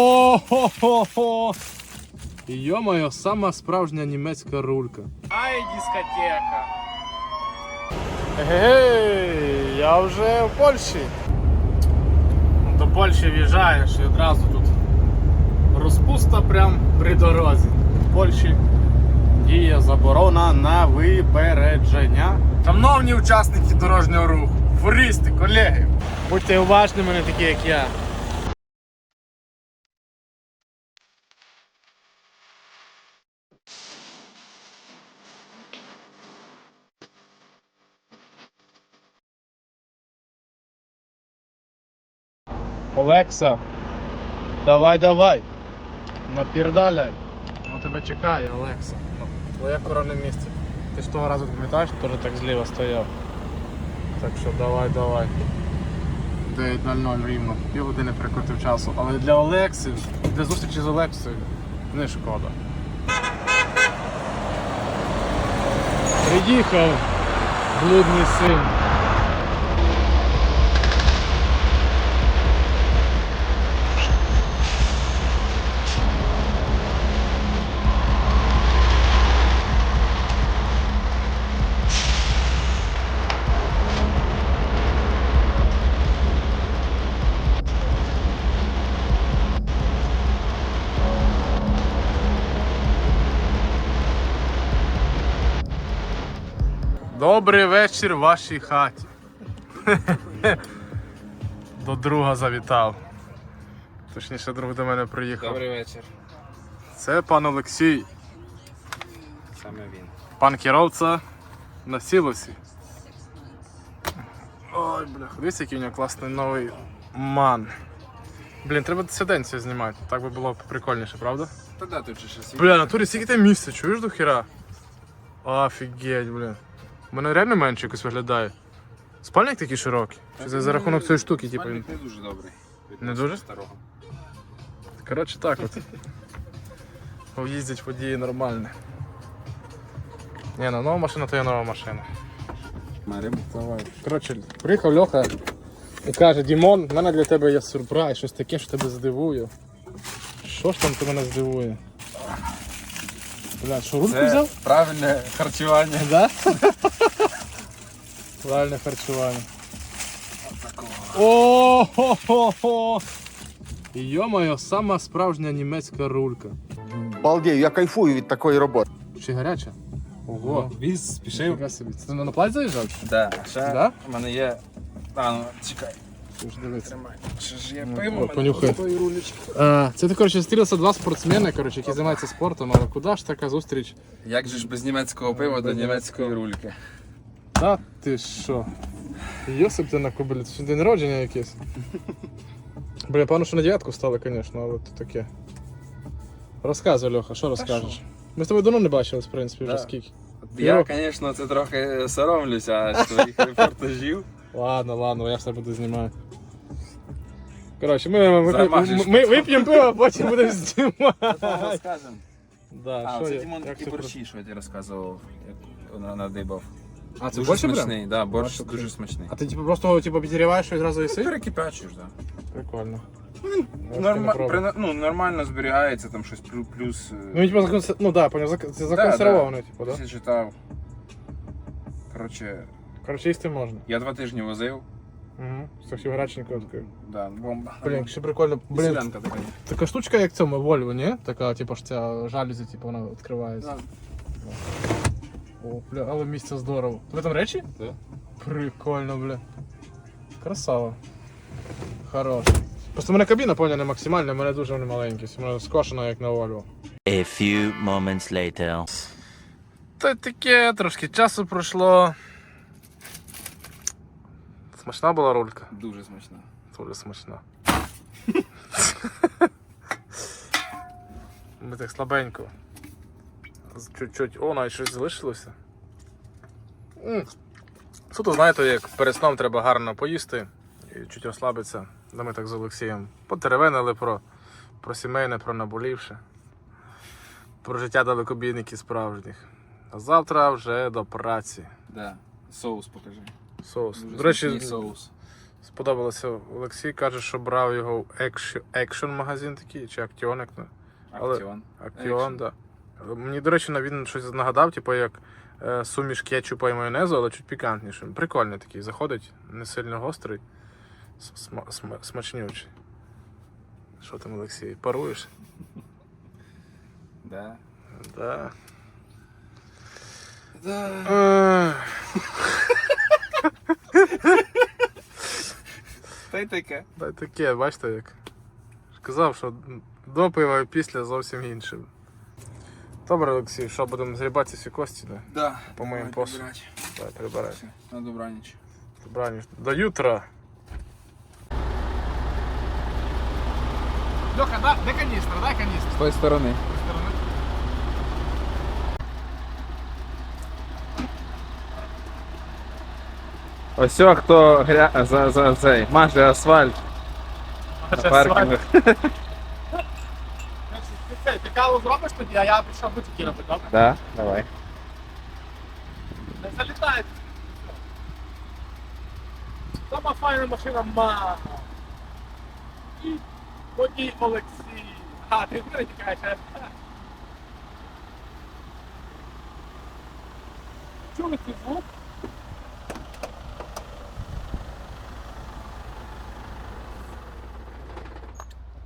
О-хо-хо-хо! Йо-моє, сама справжня німецька рулька. Ай, дискотека. Гей, я вже в Польщі. До Польщі в'їжджаєш і одразу тут розпуста прям при дорозі. В Польщі діє заборона на випередження. Шановні учасники дорожнього руху, фуристи, колеги. Будьте уважними, не такі, як я. Олекса, давай, давай. Напірдаляй. Ну тебе чекає, Олекса. Твоє коронне місце. Ти ж того разу пам'ятаєш, теж так зліва стояв. Так що давай, давай. 9.00 рівно. Півгодини прикрутив часу. Але для Олекси, для зустрічі з Олексою, не шкода. Приїхав блудний син. Добрий вечір в вашій хаті. До друга завітав. Точніше, друг до мене приїхав. Добрий вечір. Це пан Олексій, Саме він. пан керовця на сілосі. Ой, бля, дивіться, який у нього класний новий ман. Блін, треба дисиденцію знімати. Так би було прикольніше, правда? Та да, тут же щось. Бля, натурі скільки там місця, чуєш до хіра? Офігеть, блін. У мене реально менше якось виглядає. Спальник такий широкий. Чи це за рахунок цієї штуки, типу. він- Спальник не дуже добрий. Не дуже? Старого. Коротше так от. Їздять події нормально. Ні, ну нова машина то є нова машина. Маримо. Давай. Коротше, приїхав Льоха і каже, Дімон, в мене для тебе є сюрприз, щось таке, що тебе здивує. Що ж там ти мене здивує? Бля, що рульку взяв? правильне харчування. Да? Правильне харчування. О-хо-хо-хо! Йо-моє, сама справжня німецька рулька. Балдею, я кайфую від такої роботи. Ще гаряча? Ого. Віз спішив. Це на платі заїжджав? Да, ще Да? в мене є. А, ну, чекай, Ти ж дивись. тримай. Ще ж є Ну, пиво. мене понюхай. рулечки. А, це ти, коротше, стрілися два спортсмени, коротше, які займаються спортом, але куди ж така зустріч? Як же ж без німецького пива до німецької рульки? Та ти що? Йосип ти на кобилі, це день народження якийсь. Бля, певно, що на дев'ятку стали, звісно, але то таке. Розказуй, Льоха, що розкажеш? Ми з тобою давно не бачились, в принципі, вже Да. скільки. Я, звісно, це трохи соромлюся своїх репортажів. Ладно, ладно, я все буду знімати. Коротше, ми, ми, ми, Замажеш ми вип'ємо пиво, а потім будемо знімати. Розкажемо. Да, А, що це я- Дімон як такі це борщі, що я тобі розказував, як на- надибав. А, це Дуже борщ прям? смачний, да, борщ Бачу, дуже ти- смачний. А ти типу просто типу, підігріваєш і одразу їси? Перекипячуєш, так. Прикольно. Норма... Норма... при- Ну, нормально зберігається, там щось плю- плюс. е, Ну, він, типу, законс... ну да, поняв, зак- це законсервований, типу, да? Я читав. Коротше, Коротше, їсти можна. я два тижні возив. Угу. Совсем гаряченько таке. Да, бомба. Блін, ще прикольно. І Блін, селянка така. така штучка, як в цьому Вольво, ні? Така, типу, ж ця жалюзі, типу, вона відкривається. Да. О, бля, але місце здорово. Тебе там речі? Да. Прикольно, бля. Красава. Хорош. Просто в мене кабіна, поняв, не максимальна, в мене дуже вони маленькі. В мене скошена, як на Volvo. A few moments later. Та таке, трошки часу пройшло. Смачна була рулька. Дуже смачно. Дуже смачна. Ми так слабенько. Чуть-чуть. О, навіть щось залишилося. Суто, знаєте, як перед сном треба гарно поїсти і чуть розслабитися. Да ми так з Олексієм потеревенили про, про сімейне, про наболівше, про життя далекобійників справжніх. А завтра вже до праці. Да. Соус покажи. Соус. Дуже До речі, соус. Сподобалося Олексій, каже, що брав його в екшн, магазин такий, чи Актіон, як Але- Актіон. Актіон, так. Да. Мені, до речі, він щось нагадав, типу, як е, суміш кетчупа і майонезу, але чуть пікантнішим. Прикольний такий, заходить, не сильно гострий, с- сма- сма- смачнючий. Що там, Олексій, паруєш? Да. Да. Да. Та й таке. Та й таке, бачите як. Сказав, що до пива і після зовсім інше. Добре, Олексій, що будемо зрібати ці кості, да? Да. По моїм посуду. Давай, прибирай. Все, На добраніч. Добраніч. До ютра. Льоха, да, де каністра, дай каністру. З тої сторони. Ось хто гря... за, за цей, маже асфальт на паркінгах. Ти каву зробиш тоді, а я пішов бутики робити, добре? Да, давай. Не залітай. Сама файна машина мама. І водій Олексій. А, ти а? Чули цей звук?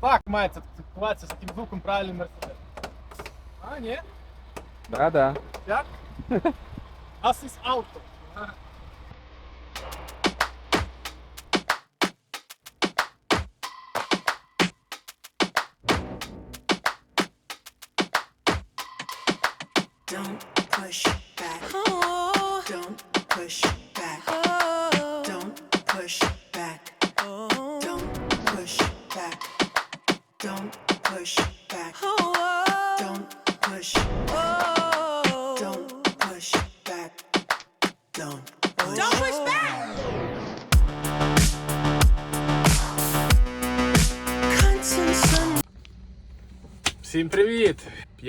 Так, мається цитуватися з таким звуком правильний мерседес. А, ні? Да, да. Як? Das ist Auto. Don't push back. Don't push back.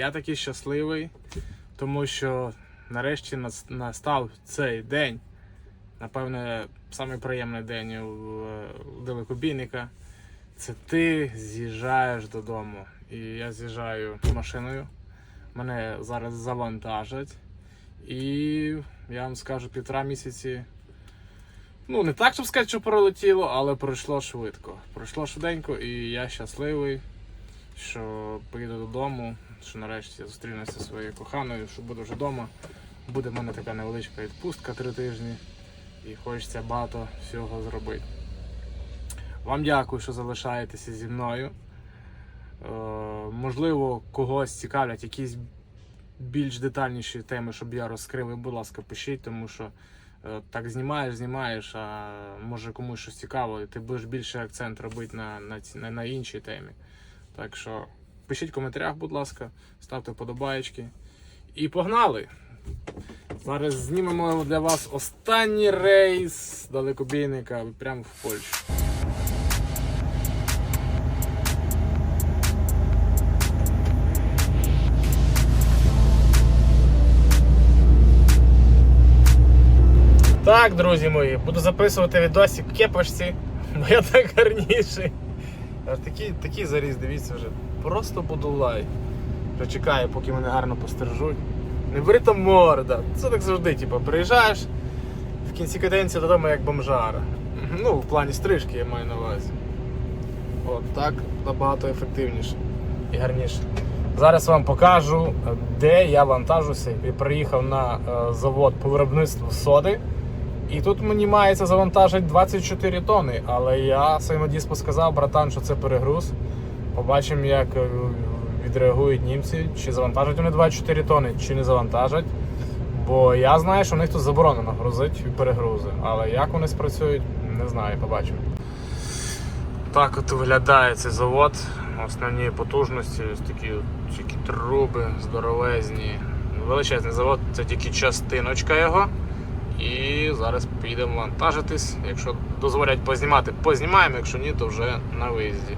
Я такий щасливий, тому що нарешті настав цей день. Напевне, самий приємний день у далекобійника. Це ти з'їжджаєш додому. І я з'їжджаю машиною. Мене зараз завантажать. І я вам скажу півтора місяці. Ну, не так, щоб сказати, що пролетіло, але пройшло швидко. Пройшло швиденько, і я щасливий що поїду додому, що нарешті я зустрінуся зі своєю коханою, що буду вже вдома. Буде в мене така невеличка відпустка три тижні і хочеться багато всього зробити. Вам дякую, що залишаєтеся зі мною. Е, можливо, когось цікавлять якісь більш детальніші теми, щоб я розкрив. І, будь ласка, пишіть, тому що е, так знімаєш, знімаєш, а може комусь щось цікаво, і ти будеш більше акцент робити на, на, на, на іншій темі. Так що пишіть в коментарях, будь ласка, ставте вподобаєчки. І погнали! Зараз знімемо для вас останній рейс далекобійника прямо в Польщу. Так, друзі мої, буду записувати відосик в кепочці, бо я так гарніший. Такий, такий заріз, дивіться вже. Просто буду лай. Вже чекаю, поки мене гарно постережуть. Не бери там морда. Це так завжди, типу, приїжджаєш в кінці каденції додому як бомжара. Ну, в плані стрижки я маю на увазі. От так набагато ефективніше і гарніше. Зараз вам покажу, де я вантажуся. Я приїхав на е, завод по виробництву соди. І тут мені мається завантажити 24 тони, але я своєму діспу сказав, братан, що це перегруз. Побачимо, як е, відреагують німці, чи завантажать вони 24 тони, чи не завантажать. Бо я знаю, що в них тут заборонено грузити перегрузи. Але як вони спрацюють, не знаю, побачимо. Так от виглядає цей завод. Основні потужності, ось такі, такі труби здоровезні. Величезний завод, це тільки частиночка його. І зараз підемо вантажитись. Якщо дозволять познімати, познімаємо, якщо ні, то вже на виїзді.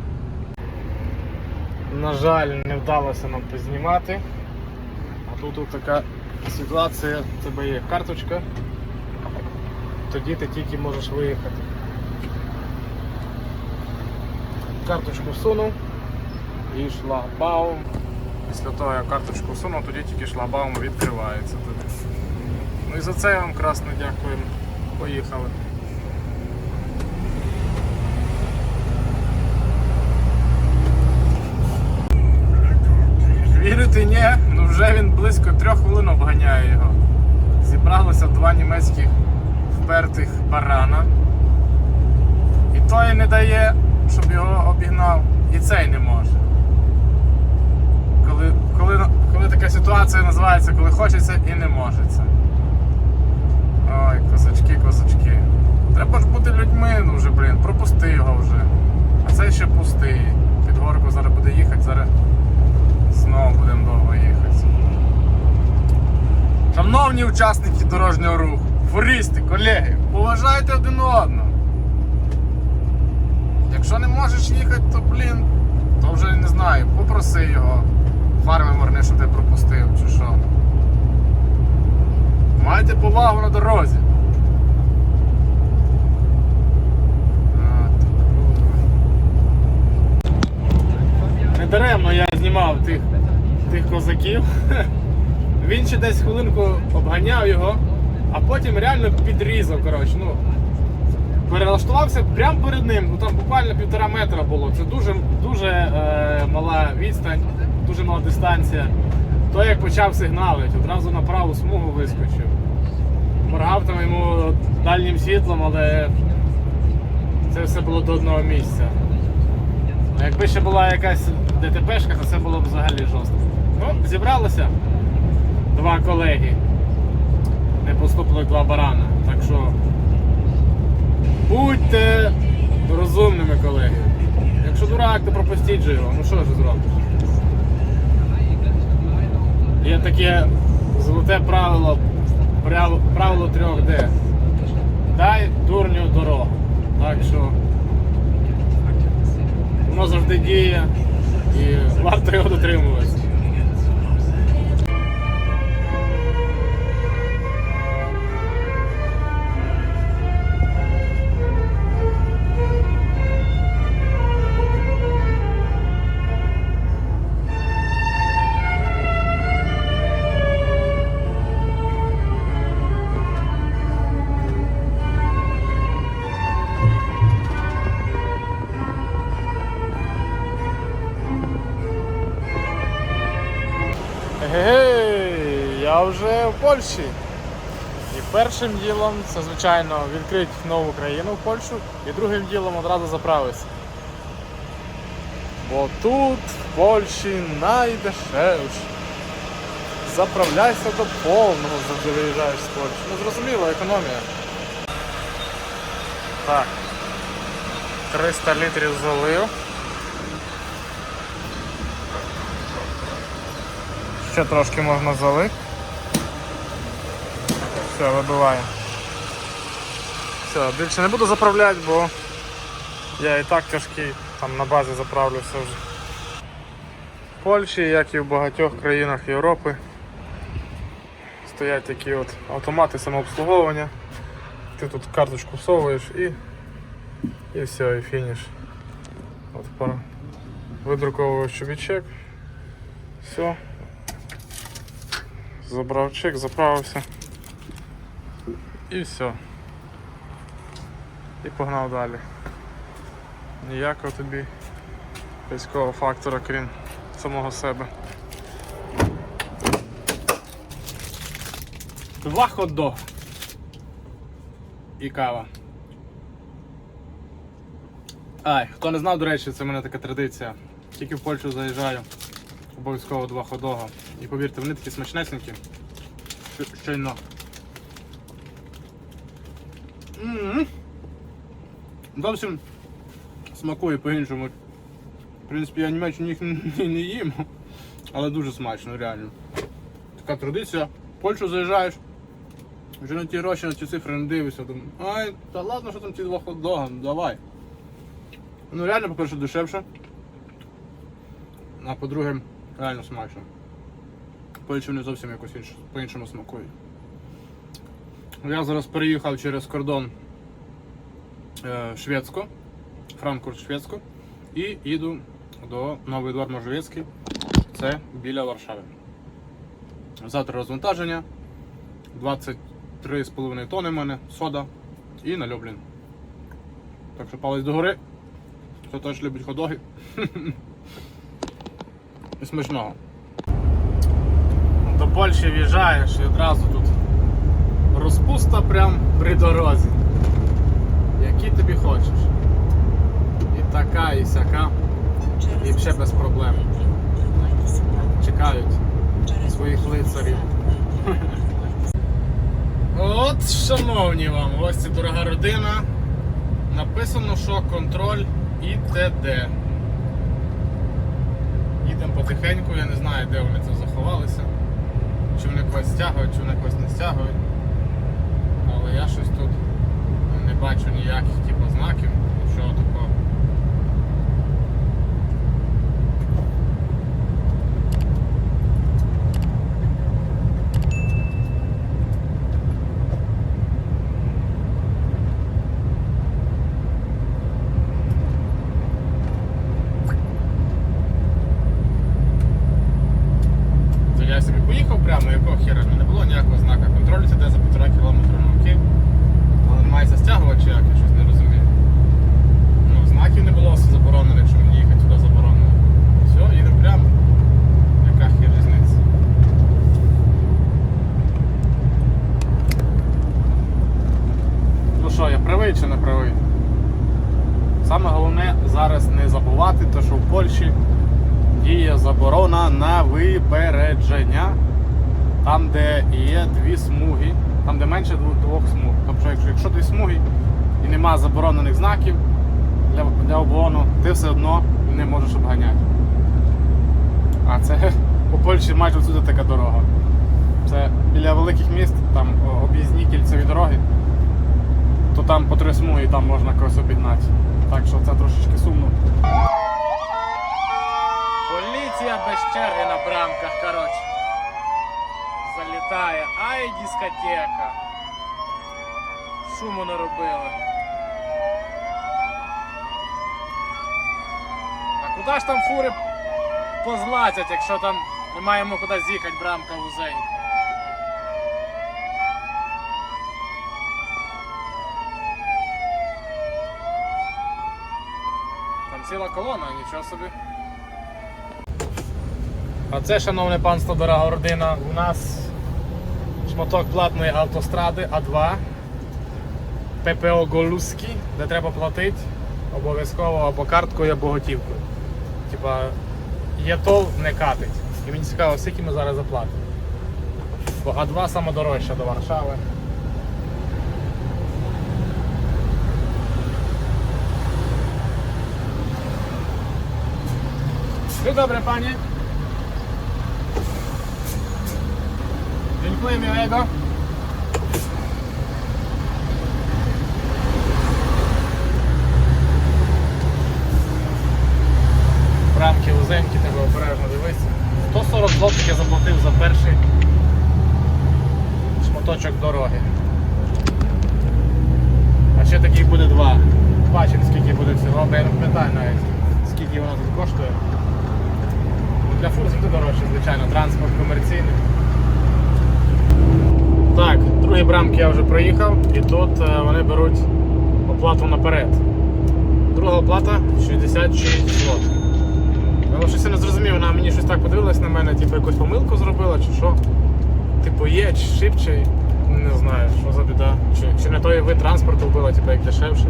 На жаль, не вдалося нам познімати. А тут от така ситуація, в тебе є карточка, тоді ти тільки можеш виїхати. карточку всунув і шлагбаум. Після того, як карточку всунув, тоді тільки шлагбаум відкривається. Тоді. Ну і за це я вам красно дякуємо. Поїхали. Вже він близько трьох хвилин обганяє його. Зібралося два німецьких впертих барана. І той не дає, щоб його обігнав, і цей не може. Коли, коли, коли така ситуація називається, коли хочеться і не можеться. Ой, козачки, козачки. Треба ж бути людьми, ну вже, блін, пропусти його вже. А цей ще пустий. Під горку зараз буде їхати, зараз знову будемо довго їхати. Шановні учасники дорожнього руху, фуристи, колеги, поважайте один одного. Якщо не можеш їхати, то блін, то вже не знаю, попроси його. Фарми морни, щоб ти пропустив, чи що. Майте повагу на дорозі. Не даремно я знімав тих, тих козаків. Він ще десь хвилинку обганяв його, а потім реально підрізав. коротше, ну, Перелаштувався прямо перед ним. Ну там буквально півтора метра було. Це дуже дуже е, мала відстань, дуже мала дистанція. То як почав сигналити, одразу на праву смугу вискочив. Моргав там йому дальнім світлом, але це все було до одного місця. Якби ще була якась ДТПшка, то це було б взагалі жорстко. Ну, зібралися два колеги. Не поступили два барана. Так що будьте розумними, колеги. Якщо дурак, то пропустіть же його. Ну що ж зробиш? Є таке золоте правило, правило, правило 3D. Дай дурню дорогу. Так що воно завжди діє і варто його дотримуватися. Польщі. І першим ділом це, звичайно, відкрити нову країну в Польщу, і другим ділом одразу заправитися. Бо тут, в Польщі, найдешевше. Заправляйся до повного, завжди виїжджаєш з Польщі. Ну зрозуміло, економія. Так. 300 літрів залив. Ще трошки можна залити. Все, вибиваємо. Все, більше не буду заправляти, бо я і так тяжкий, там на базі заправлю все вже. В Польщі, як і в багатьох країнах Європи, стоять такі от автомати самообслуговування. Ти тут карточку всовуєш і, і все, і фініш. От пора. Видруковуєш чобічек. Все. Забрав чек, заправився. І все. І погнав далі. Ніякого тобі військового фактора, крім самого себе. Два хот-дог. І кава. Ай, хто не знав, до речі, це в мене така традиція. Тільки в Польщу заїжджаю. Обов'язково два ходога. І повірте, вони такі смачнесенькі. Щ- Щойно. М-м. Зовсім смакує по-іншому. В принципі, я Німеччині їх не, не їм, але дуже смачно, реально. Така традиція. В Польщу заїжджаєш, вже на ті гроші, на ті цифри не дивишся. Думаю, ай, та ладно, що там ті два хот-дога, ну давай. Ну реально, по-перше, дешевше. А по-друге, реально смачно. Польщі вони зовсім якось інш, по-іншому смакують. Я зараз переїхав через кордон е, Шведську, Франкфурт Шведську. І їду до Новий Двор Можовецький. Це біля Варшави. Завтра розвантаження. 23,5 тонни в мене, сода і на Люблін. Так що палець догори. Хто теж любить ходоги. І смачного. До Польщі в'їжджаєш і одразу розпуста прям при дорозі. Які тобі хочеш. І така, і сяка. І ще без проблем. Чекають своїх лицарів. От, шановні вам, гості, дорога родина. Написано, що контроль і ТД. Їдемо потихеньку, я не знаю, де вони це заховалися. Чи вони когось стягують, чи вони когось не стягують. Я щось тут не бачу ніяких типу, знаків, нічого такого. То я собі поїхав прямо, якого хера не було ніякого знака. Контроль це де за півтора кілометра на окей. Але не мається стягувати чи як, я щось не розумію. Ну, знаків не було, все заборонено, якщо мені їхати туди заборонено. Все, їдемо прямо. Яка хер різниця? Ну що, я правий чи не правий? Саме головне зараз не забувати, те, що в Польщі діє заборона на випередження. Там, де є дві смуги, там, де менше двох, смуг. Тобто, якщо, якщо дві смуги і нема заборонених знаків для, для обгону, ти все одно не можеш обганяти. А це по Польщі майже всюди така дорога. Це біля великих міст, там об'їзні кільцеві дороги, то там по три смуги там можна когось обігнати. Так що це трошечки сумно. Поліція без черги на брамках, коротше. Залітає. Ай, дискотека. Шуму наробили. А куди ж там фури позлазять, якщо там немає йому куди з'їхати, брамка вузенька. Там ціла колона, нічого собі. А це, шановне панство, дорога родина, у нас шматок платної автостради А2 ППО Голузькі, де треба платити обов'язково або карткою, або готівкою. Типа, є тол, не катить. І мені цікаво, скільки ми зараз заплатимо. Бо А2 саме дорожча до Варшави. Dzień dobry panie. Dziękuję miłego. Брамки узенькі, треба обережно дивитися. 140 злотих я заплатив за перший шматочок дороги. А ще таких буде два. Бачимо скільки буде всього, бо я не пам'ятаю навіть, скільки воно тут коштує. Ну, Для фур завжди дорожче, звичайно, транспорт комерційний. Так, другі брамки я вже проїхав і тут е, вони беруть оплату наперед. Друга оплата 66 злотих. Я щось я не зрозумів, вона мені щось так подивилась на мене, типу якусь помилку зробила чи що. Типу є, чи шибче, не знаю, що за біда. Чи, чи не той вид транспорту вбила, типу як дешевше.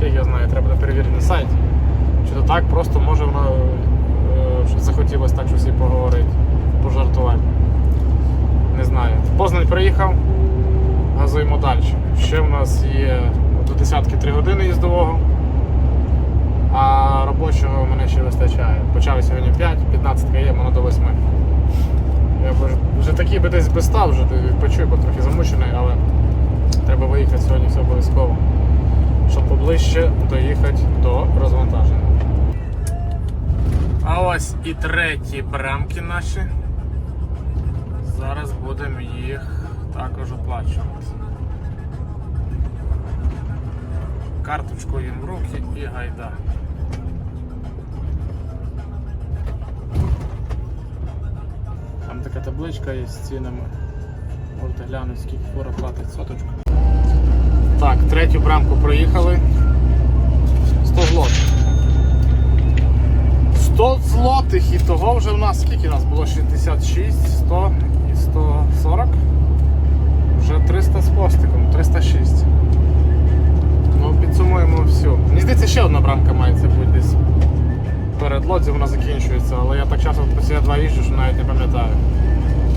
Фіг я знаю, треба перевірити на сайті. Чи то так просто може вона е, захотілося так щось і поговорити, пожартувати. Не знаю. Познань приїхав, газуємо далі. Ще в нас є до десятки 3 години їздового, а робочого мене ще вистачає. Почав сьогодні 5, 15 є, воно до 8. Я вже, такий би десь би став, вже відпочив, бо трохи замучений, але треба виїхати сьогодні все обов'язково, щоб поближче доїхати до розвантаження. А ось і треті брамки наші. Зараз будемо їх також оплачується. Карточкою в руки і гайда. Там така табличка є з цінами. Можете глянути, скільки фура платить соточку. Так, третю брамку проїхали. 100 злотих. 100 злотих і того вже в нас скільки у нас було? 66, 100 і 140. Вже 300 з хвостиком, 306. Ну, підсумуємо всю. Мені здається, ще одна брамка мається бути десь. Перед лодзі вона закінчується, але я так часто по ці два їжджу, що навіть не пам'ятаю.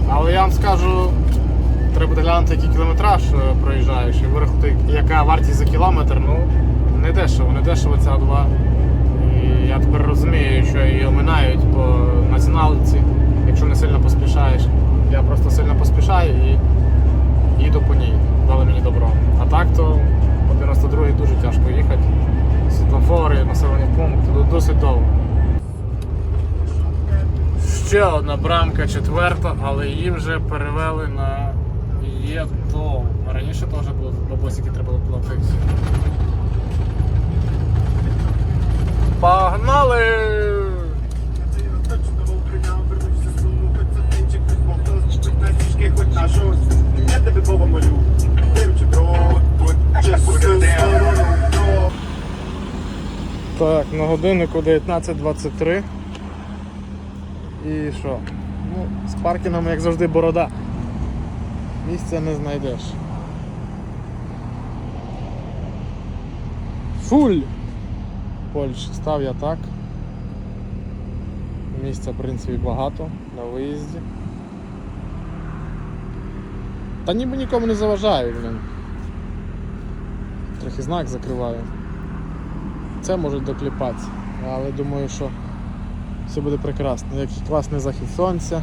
Але я вам скажу, треба глянути, який кілометраж е, проїжджаєш і вирахувати, яка вартість за кілометр. Ну, не дешево, не дешево ця два. І я тепер розумію, що її оминають по націоналці, Ще одна брамка четверта, але її вже перевели на ЄТО. Раніше теж було бабосики треба було платити. Погнали! Я тебе Так, на годиннику 19.23. І що? Ну, з паркінгом, як завжди, борода. Місця не знайдеш. Фуль! Польщі став я так. Місця, в принципі, багато на виїзді. Та ніби нікому не заважаю, блін. Трохи знак закриваю. Це можуть докліпатися, але думаю, що все буде прекрасно. Який класний захід сонця.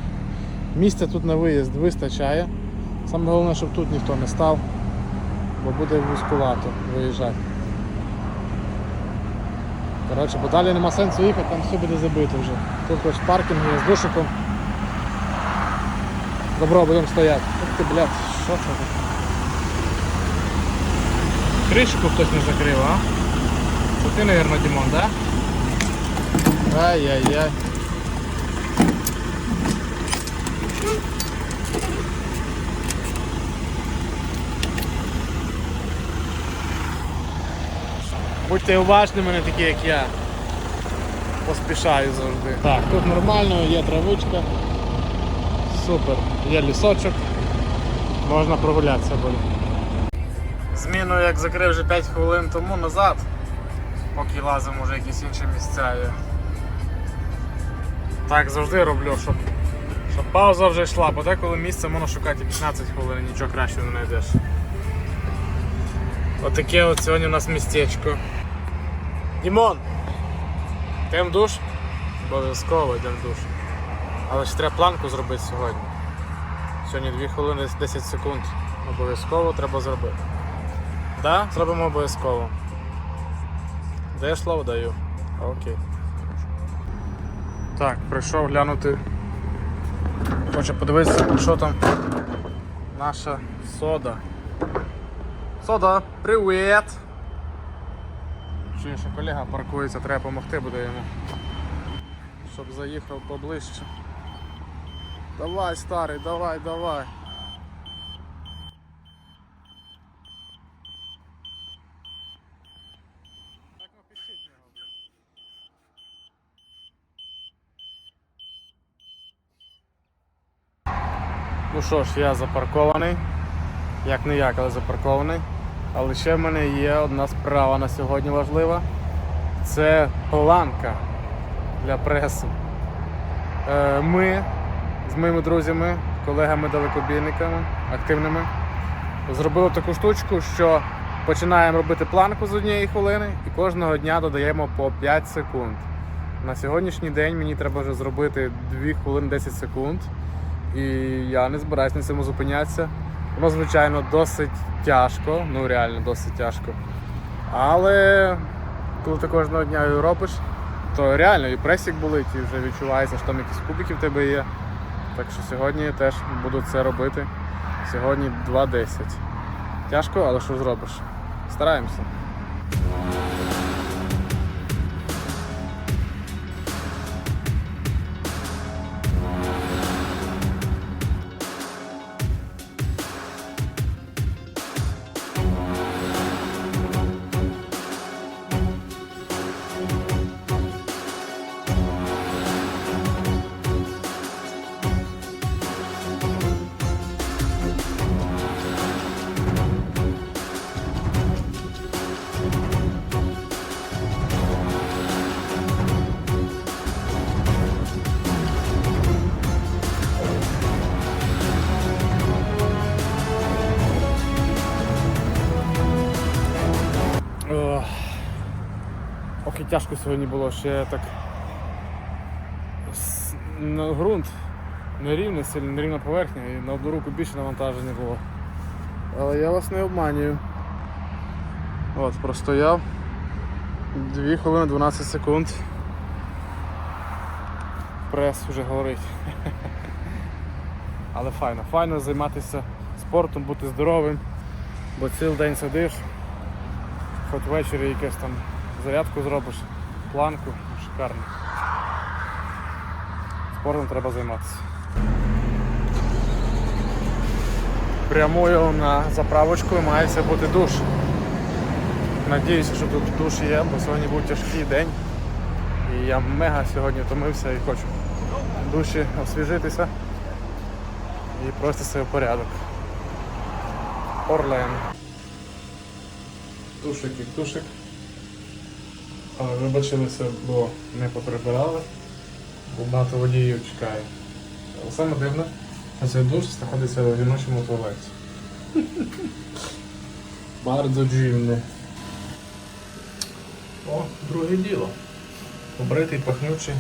Місця тут на виїзд вистачає. Саме головне, щоб тут ніхто не став, бо буде вузькувато виїжджати. Коротше, бо далі нема сенсу їхати, там все буде забито вже. Тут хоч паркінг є з душиком. Добро, будемо стояти. Ух ти, блядь, що це? Кришку хтось не закрив, а? Це ти, наверное, Димон, да? Ай-яй-яй. Будьте уважними, не такі, як я. Поспішаю завжди. Так, тут нормально, є травичка. Супер. Є лісочок. Можна прогулятися буде. Зміну як закрив вже 5 хвилин тому назад, поки лазимо вже якісь інші місця є. Так завжди роблю, щоб, щоб пауза вже йшла, бо деколи місце можна шукати 15 хвилин, нічого кращого не знайдеш. Отаке от сьогодні у нас містечко. Дімон! Йдемо в душ? Обов'язково йдемо в душ. Але ж треба планку зробити сьогодні. Сьогодні 2 хвилини 10 секунд. Обов'язково треба зробити. Да, зробимо обов'язково. Даєш слово даю. Окей. Так, прийшов глянути. Хочу подивитися, що там наша сода. Сода, привіт! Що колега паркується, треба допомогти буде йому. Щоб заїхав поближче. Давай, старий, давай, давай. Ну що ж, я запаркований. Як не як, але запаркований. Але ще в мене є одна справа на сьогодні важлива. Це планка для преси. Е, Ми з моїми друзями, колегами далекобійниками, активними, зробили таку штучку, що починаємо робити планку з однієї хвилини і кожного дня додаємо по 5 секунд. На сьогоднішній день мені треба вже зробити 2 хвилини 10 секунд. І я не збираюсь на цьому зупинятися. Воно, звичайно, досить тяжко, ну реально досить тяжко. Але коли ти кожного дня його робиш, то реально і пресік болить, і вже відчувається, що там якісь кубики в тебе є. Так що сьогодні я теж буду це робити. Сьогодні 2.10. Тяжко, але що зробиш? Стараємося. Тяжко сьогодні було ще так. На ґрунт нерівний, сильно нерівна поверхня і на одну руку більше навантаження було. Але я вас не обманюю. От, простояв 2 хвилини 12 секунд. Прес вже горить. Але файно, файно займатися спортом, бути здоровим, бо цілий день сидиш, хоч ввечері якусь там зарядку зробиш, планку, шикарно. Спортом треба займатися. Прямую на заправочку і мається бути душ. Надіюся, що тут душ є, бо сьогодні був тяжкий день. І я мега сьогодні втомився і хочу душі освіжитися і просто себе в порядок. Орлен. Тушик і тушик. Вибачилися, бо не поприбирали, бо багато водіїв чекає. Саме дивне, що цей душ знаходиться в жіночому туалеті. Bardzo dziwny. О, друге діло. Побритий, пахнючий,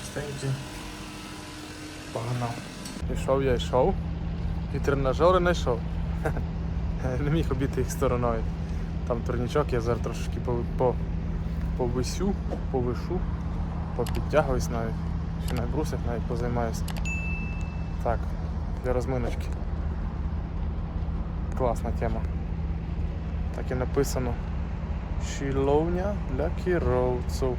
чистенький. Погнав. Ішов я йшов. І тренажери не йшов. Не міг обійти їх стороною. Там турнічок, я зараз трошки по, по, повисю, повишу, попідтягуюсь навіть. Ще на брусах навіть позаймаюся. Так, для розминочки. Класна тема. Так і написано. Шіловня для кіровців.